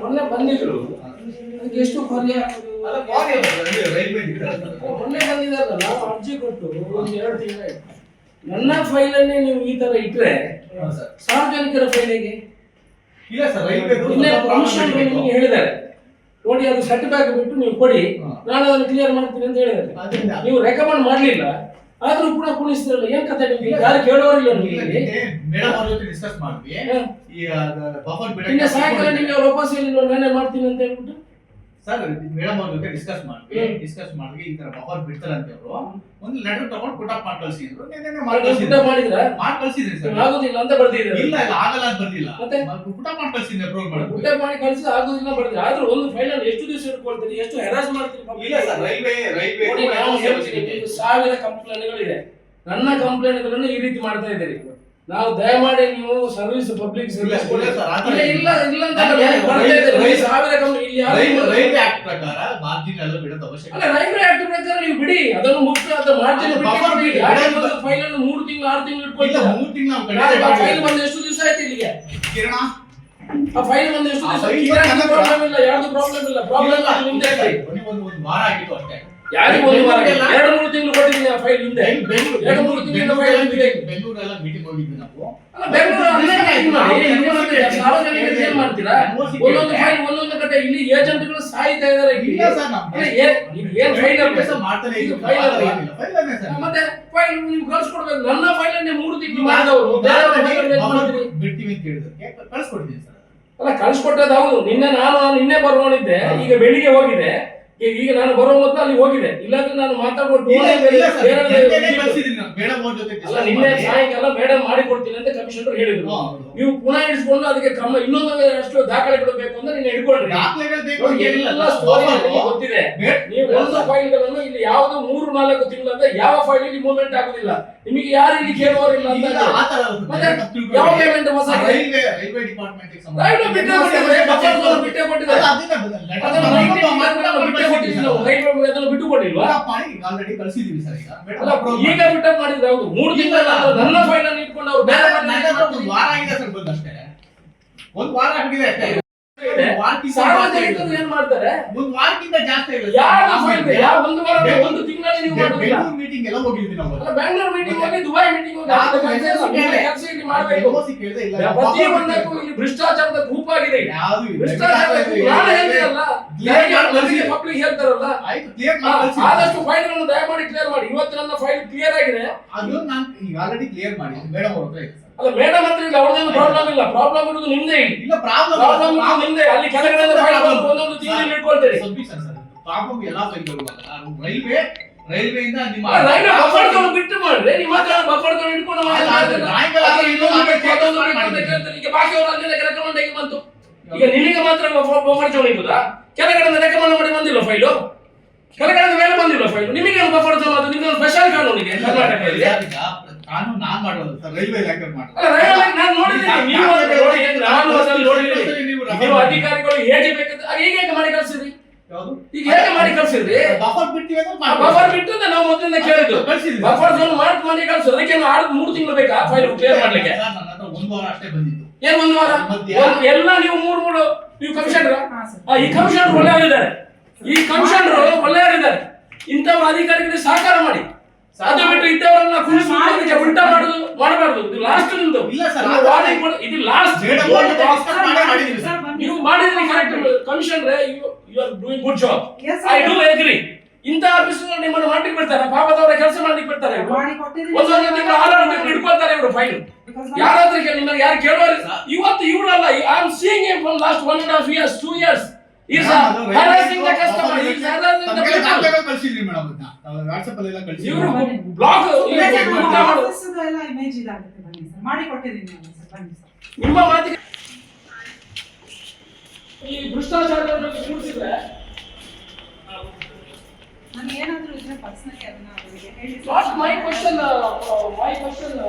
ಮೊನ್ನೆ ಬಂದಿದ್ರು ಅದಕ್ಕೆ ಎಷ್ಟು ಮೊನ್ನೆ ಬಂದಿದ್ದಲ್ಲ ನಾವು ಅರ್ಜಿ ಕೊಟ್ಟು ಎರಡು ತಿಂಗಳಾಯ್ತು ನನ್ನ ಫೈಲನ್ನೇ ನೀವು ಈ ತರ ಇಟ್ರೆ ಸರ್ ಸಾರ್ವಜನಿಕರ ಫೈಲಿಗೆ ಇಲ್ಲ ಸರ್ ರೈಲ್ವೆ ಹೇಳಿದ್ದಾರೆ. ನೋಡಿ ಅದು ಸೆಟ್ ಬ್ಯಾಕ್ ಬಿಟ್ಟು ನೀವು ಕೊಡಿ. ನಾನು ಅದನ್ನು ಕ್ಲಿಯರ್ ಮಾಡ್ತೀನಿ ಅಂತ ಹೇಳಿದ್ದಾರೆ. ನೀವು ರೆಕಮೆಂಡ್ ಮಾಡಲಿಲ್ಲ ಆದ್ರೂ ಕೂಡ ಕುಣಿಸ್ತಿರಲ್ಲ ಏನ್ ಕತೆ ನಿಮ್ಗೆ? ಯಾರು ಕೇಳೋರಿಲ್ಲ ನಿಮಗೆ ಮೇಡಮ್ ಅವ್ರ ಜೊತೆ ಡಿಸ್ಕಸ್ ಮಾಡಿದ್ವಿ. ಹಾ. ಈ ಬಫರ್ ಸಾಯಂಕಾಲ ನಿಮ್ಗೆ ಅವ್ರು ವಾಪಸ್ ಇಲ್ಲ ನಾನೇ ಮಾಡ್ತೀನಿ ಅಂತ ಹೇಳ್ಬಿಟ್ಟು? ಸರ್ ಮೇಡಮ್ ಅವ್ರ ಜೊತೆ ಡಿಸ್ಕಸ್ ಮಾಡಿದ್ವಿ ಡಿಸ್ಕಸ್ ಮಾಡ್ವಿ ಈ ತರ ಬಫರ್ ಬಿಡ್ತಾರೆ ಅಂತ ಅವರು ಒಂದು ಲೆಟರ್ ತಗೊಂಡು ಪುಟ್ ಅಪ್ ಮಾಡಿ ಊಟ ಮಾಡಿ ಕಳ್ಸಿದ್ರಿ ಸರ್ ಆಗೋದಿಲ್ಲ ಅಂತ ಬರ್ದಿದ್ದಾರೆ ಇಲ್ಲ ಇಲ್ಲ ಆಗಲ್ಲ ಅಂತ ಬರ್ಲಿಲ್ಲ ಮತ್ತೆ? ಪುಟಪ್ ಮಾಡಿ ಕಳ್ಸಿದ್ದೆ ಅಪ್ರೂವ್ ಮಾಡಿ ಊಟ ಮಾಡಿ ಕಳ್ಸಿ ಆಗೋದಿಲ್ಲ ಬರ್ದಿದೆ ಆದ್ರೂ ಒಂದು ಫೈನಲ್ ಎಷ್ಟು ದಿವಸ ಇಟ್ಕೊಳ್ತೀರಿ? ಎಷ್ಟು ಹೆರಾಸ್ ಮಾಡ್ತೀರಿ ಇಲ್ಲ ಸರ್ ರೈಲ್ವೆ ರೈಲ್ವೆ ಸಾವಿರ ಕಂಪ್ಲೇಂಟ್ಗಳಿದೆ ನನ್ನ ಕಂಪ್ಲೇಂಟ್ಗಳನ್ನು ಈ ರೀತಿ ಮಾಡ್ತಾ ಇದ್ದೀರಿ. ನಾವು ದಯಮಾಡಿ ನೀವು ಸರ್ವಿಸ್ ಪಬ್ಲಿಕ್ ಸರ್ವಿಸ್ ಇಲ್ಲ, ಇಲ್ಲ ಸರ್, ಆ ಥರ ಇಲ್ಲ ಇಲ್ಲ. ಇಲ್ಲ ಅಂತ ನನಗೆ ನಾನು ಬರ್ತಾ ಇದ್ದೀರಿ. ರೈಲ್ವೆ- ಸಾವಿರ ಕಂಪ್ಲೇಂಟ್ ಇಲ್ಲಿ ಯಾರು ರೈಲ್ವೆ ರೈಲ್ವೆ ಆಕ್ಟ್ ಪ್ರಕಾರ ಮಾರ್ಜಿನ್ ಎಲ್ಲ ಬಿಡೋದು ಅವಶ್ಯಕ ಅಲ್ಲ ರೈಲ್ವೆ ಆಕ್ಟ್ ಪ್ರಕಾರ ನೀವು ಬಿಡಿ. ಅದನ್ನು ಮುಕ್ತ ಅದ ಮಾರ್ಜಿನ್ ಅದು buffer ಬಿಡಿ. ಫೈಲ್ ಅನ್ನು ಮೂರು ತಿಂಗಳು ಆರು ತಿಂಗಳು ಇಲ್ಲ ಇಟ್ಕೊಳ್ತೀರಾ ಮೂರು ತಿಂಗಳು ನಾವು ಫೈಲ್ ಬಂದು ಎಷ್ಟು ದಿವಸ ಆಯ್ತು ಇಲ್ಲಿಗೆ? ಕಿರಣ? ಆ ಫೈಲ್ ಬಂದು ಎಷ್ಟು ಆ ದಿವಸ ಪ್ರಾಬ್ಲಮ್ ಇಲ್ಲ ಯಾರ್ದು ಪ್ರಾಬ್ಲಮ್ ಇಲ್ಲ ಪ್ರಾಬ್ಲಮ್ ಇಲ್ಲ, ನಿಮ್ದೇ. ಒಂದು ಒಂದು ವಾರ ಆಗಿತ್ತು ಅಷ್ಟೇ. ಯಾರಿಗೂ ಒಂದು ವಾರ ಎರಡು ಮೂರು ತಿಂಗಳು ಕೊಟ್ಟಿದ್ದೀನಿ ಆ ಫೈಲ್ ಹಿಂದೆ. ಬೆಂಗ್- ಎರಡು ಮೂರು ತಿಂಗಳ ಫೈಲ್ ಹಿಂದೆ ಬೆಂಗಳೂರೆಲ್ಲ ಮೀಟಿಂಗ್ ಹೋಗಿದ್ವಿ ನಾವು. ಅಲ್ಲ, ಬೆಂಗಳೂರು ಅಲ್ಲೇ meeting ಮಾಡಿ, ನೀವು ಏನ್ ಮಾಡ್ತೀರಾ? ಒಂದೊಂದು ಫೈಲ್ ಒಂದೊಂದು ಕಡೆ ಇಲ್ಲಿ ಏಜೆಂಟ್ಗಳು ಸಾಯ್ತಾ ಇದಾರೆ ಏನ್ ಫೈಲ್ ಮಾಡ್ತಾನೆ ಇದು ಫೈಲ್. ಮತ್ತೆ ಫೈಲ್ ನೀವು ಕಳ್ಸ್ಕೊಡ್ಬೇಕು. ನನ್ನ ಫೈಲ್ ಮೂರು ತಿಂಗಳು ಮಾಡಿದವರು? ಬಿಡ್ತೀವಿ ಅಂತ ಕಳ್ಸ್ಕೊಡ್ತೀನಿ ಸರ್. ಅಲ್ಲ ಕಳ್ಸ್ಕೊಟ್ಟದ್ದು ಹೌದು. ನಿನ್ನೆ ನಾನು ನಿನ್ನೆ ಬರ್ಕೊಂಡಿದ್ದೆ ಈಗ ಬೆಳಿಗ್ಗೆ ಹೋಗಿದೆ. ಈಗ ನಾನು ಬರೋ ಮೊದಲು ಅಲ್ಲಿ ಹೋಗಿದೆ. ಇಲ್ಲಾಂದ್ರೆ ನಾನು ಮಾತಾಡ್ಬೋದು ಅಲ್ಲ ನಿನ್ನೆ. ಸಾಯಂಕಾಲ ಮೇಡಮ್ ಮಾಡಿಕೊಡ್ತೀನಿ ಅಂತ ಕಮಿಷನರ್ ಹೇಳಿದ್ರು. ನೀವು ಪುನಃ ಇಡಿಸ್ಕೊಂಡು ಅದಕ್ಕೆ ಕ್ರಮ ಇನ್ನೊಂದು ಅಷ್ಟು ದಾಖಲೆಗಳು ಬೇಕು ಅಂದ್ರೆ ನೀನು ಹಿಡ್ಕೊಳ್ರಿ. ಗೊತ್ತಿದೆ. ನೀವು ಒಂದು ಫೈಲ್ಗಳನ್ನು ಇಲ್ಲಿ ಯಾವ್ದು ಮೂರು ನಾಲ್ಕು ತಿಂಗಳಂತ ಯಾವ ಫೈಲ್ ಇಲ್ಲಿ ಮೂವ್ಮೆಂಟ್ ಆಗುದಿಲ್ಲ. ನಿಮಗೆ ಯಾರು ಇಲ್ಲಿ ಕೇಳುವವರಿಲ್ಲ ಅಂತ ಇಲ್ಲ, ಯಾವ ಪೇಮೆಂಟ್ ಹೊಸ ರೈಲ್ವೆ ರೈಲ್ವೆ ಡಿಪಾರ್ಟ್ಮೆಂಟ್ ರೈಲ್ವೆ ಕೊಟ್ಟಿದ್ದಾರೆ, ರೈಲ್ವೆ ಅದನ್ನು ಬಿಟ್ಟು ಕೊಟ್ಟಿಲ್ವಾ ಆಲ್ರೆಡಿ ಕಳ್ಸಿದೀವಿ ಸರ್ ಈಗ. ಮೇಡಮ್ ಈಗ ಬಿಟ್ಟ ಮಾಡಿದ್ರೆ ಹೌದು. ಮೂರು ತಿಂಗಳ ನನ್ನ ಫೈಲ್ ಅನ್ನು ಇಟ್ಕೊಂಡು ಅವ್ರು ಬೇರೆ ನನ್ನ- ನನ್ನ ಹತ್ರ ಫೈಲ್ ಒಂದು ವಾರ ಆಗಿದೆ ಸರ್ ಬಂದು ಅಷ್ಟೇ. ಒಂದು ವಾರ ಆಗಿದೆ ಅಷ್ಟೇ. ಸಾರ್ವಜನಿಕರು. ಏನ್ ಮಾಡ್ತಾರೆ? ಒಂದು ವಾರಕ್ಕಿಂತ ಜಾಸ್ತಿ ಆಗಿದೆ ಯಾವ ಫೈಲ್ ಯಾವ ಒಂದು ವಾರ ಒಂದು ತಿಂಗಳಲ್ಲಿ ನೀವು ಮಾಡುದಿಲ್ಲ? ಮೀಟಿಂಗ್ ಎಲ್ಲ ಹೋಗಿದ್ವಿ ನಾವು. ಮೀಟಿಂಗ್ ಹೋಗಿ ದುಬೈ ಮೀಟಿಂಗ್ ಹೋಗಿ ಮಾಡಬೇಕು. ಪ್ರತಿ ಒಂದಕ್ಕೂ ಇಲ್ಲಿ ಭ್ರಷ್ಟಾಚಾರದ ಗುಂಪಾಗಿದೆ. ಯಾವುದು. ಭ್ರಷ್ಟಾಚಾರದ. ನಾನು ಹೇಳ್ತೀರಲ್ಲ? ಆಯ್ತು ಕ್ಲಿಯರ್. ಆದಷ್ಟು ಫೈಲ್ಗಳನ್ನು ದಯಮಾಡಿ ಕ್ಲಿಯರ್ ಮಾಡಿ. ಇವತ್ತು ನನ್ನ ಫೈಲ್ ಕ್ಲಿಯರ್ ಆಗಿದೆ. ಅದು ನಾನು ಈಗ ಆಲ್ರೆಡಿ ಕ್ಲಿಯರ್ ಮಾಡಿ. ಬೇಡ ಅವ್ರ ಹತ್ರ ಇದೆ ಅಲ್ಲ ಮೇಡಮ್ ಹತ್ರ ಇಲ್ಲ ಅವ್ರದ್ದೇನು ಪ್ರಾಬ್ಲಮ್ ಇಲ್ಲ. ಪ್ರಾಬ್ಲಮ್ ಇರೋದು ನಿಮ್ದೇ ಇಲ್ಲಿ. ಪ್ರಾಬ್ಲಮ್ ಪ್ರಾಬ್ಲಮ್ ನಿಮ್ದೇ. ಅಲ್ಲಿ ಕೆಳಗಡೆ ಫೈಲ್ ಒಂದೊಂದು ತಿಂಗಳು ಇಟ್ಕೊಳ್ತೀರಿ. ಸಬ್ಮಿಷನ್ ಸರ್ ಪ್ರಾಬ್ಲಮ್ ಎಲ್ಲ ಫೈಲ್ಗಳು ರೈಲ್ವೆ ರೈಲ್ವೆಯಿಂದ ನಿಮ್ಮ ರೈಲ್ವೆ ಬಫರ್ಗಳು ಬಿಟ್ಟು ಮಾಡ್ರಿ. ನಿಮ್ಮ ಹತ್ರ ಬಫರ್ಗಳು ಇನ್ನೊಂದು ಬೇಕು, ನಿಮಗೆ ರೆಕಮೆಂಡ್ ಆಗಿ ಬಂತು ಈಗ ನಿನಗೆ ಮಾತ್ರ ಬಫರ್ ಜೋನ್ ಕೆಳಗಡೆ ರೆಕಮೆಂಡ್ ಮಾಡಿ ಬಂದಿಲ್ಲ ಫೈಲು ಕೆಳಗಡೆ ಮೇಲೆ ಬಂದಿಲ್ಲ ಫೈಲು ನಿಮಗೆ ಬಫರ್ ಅದು? ನಿಮಗೆ ಸ್ಪೆಷಲ್ ಕರ್ನಾಟಕದಲ್ಲಿ. ಕಾನೂನು ನಾನ್ ಮಾಡೋದು ಸರ್ ರೈಲ್ವೆ ಇಲಾಖೆ ಮಾಡೋದು. ರೈಲ್ವೆ ನಾನು ನೋಡಿದ್ದೀನಿ. ನೀವು ಅದನ್ನ ನೋಡಿ ನಾನು ಅದನ್ನ ನೋಡಿದ್ದೀನಿ. ನೀವು ನೀವು ಅಧಿಕಾರಿಗಳು ಹೇಗೆ ಬೇಕಂತ ಅದು ಈಗ ಹೇಗೆ ಮಾಡಿ ಕಳ್ಸಿದ್ರಿ? ಈಗ ಹೇಗೆ ಮಾಡಿ ಕಳ್ಸಿದ್ರಿ? ಬಫರ್ ಬಿಟ್ಟು ಬಫರ್ ಬಿಟ್ಟು ನಾವು ಮೊದಲಿಂದ ಕೇಳಿದ್ದು. ಬಫರ್ ಜೋನ್ ಮಾಡಿ ಅದಕ್ಕೆ ಆರು ಮೂರು ತಿಂಗಳು ಬೇಕಾ ಫೈಲ್ ಕ್ಲಿಯರ್ ಮಾಡ್ಲಿಕ್ಕೆ? ಸರ್, ನನ್ನ ಹತ್ರ ಒಂದು ವಾರ ಅಷ್ಟೇ ಬಂದಿತ್ತು ಏನ್ ಒಂದು ವಾರ? ಎಲ್ಲ ನೀವು ಮೂರು ಮೂರು ನೀವು ಕಮಿಷನರ್. ಈ ಕಮಿಷನರ್ ಒಳ್ಳೆಯವರಿದ್ದಾರೆ. ಈ ಕಮಿಷನರ್ ಒಳ್ಳೆಯವರಿದ್ದಾರೆ. ಇಂಥವ್ರ ಅಧಿಕಾರಿಗಳಿಗೆ ಸಹಕಾರ ಮಾಡಿ. ಅದು ಬಿಟ್ಟು ಇದ್ದವರನ್ನ ಉಲ್ಟಾ ಮಾಡುದು ಮಾಡಬಾರ್ದು. ಇದು ಲಾಸ್ಟ್ ನಿಮ್ದು. ಇದು ಲಾಸ್ಟ್. ನೀವು ಮಾಡಿದ್ರಿ correct commissioner you are doing good job. I do agree ಇಂಥ ಆಫೀಸ್ ನಿಮ್ಮನ್ನು ಮಾಡ್ಲಿಕ್ಕೆ ಬಿಡ್ತಾರೆ ಪಾಪದವರ ಕೆಲಸ ಮಾಡ್ಲಿಕ್ಕೆ ಬಿಡ್ತಾರೆ. ಒಂದೊಂದು ತಿಂಗಳು ಆರಾರು ತಿಂಗಳು ಇಟ್ಕೊಳ್ತಾರೆ ಇವರು ಫೈಲ್. ಯಾರಾದ್ರೂ ಕೇಳಿ ನಿಮಗೆ ಯಾರು ಕೇಳುವರು ಇವತ್ತು ಇವರಲ್ಲ I am seeing him from last one and half years two years ಇವರು ಬ್ಲಾಕ್ ನಿಮ್ಮ ಮಾತಿಗೆ ಈ ಭ್ರಷ್ಟಾಚಾರವನ್ನು ಕೂಡಿಸಿದ್ರೆ ನಾನು ಏನಾದರೂ ಇದ್ರೆ ಪರ್ಸನಲಿ ಅದನ್ನ ಅವರಿಗೆ ಹೇಳಿ. Not my question my question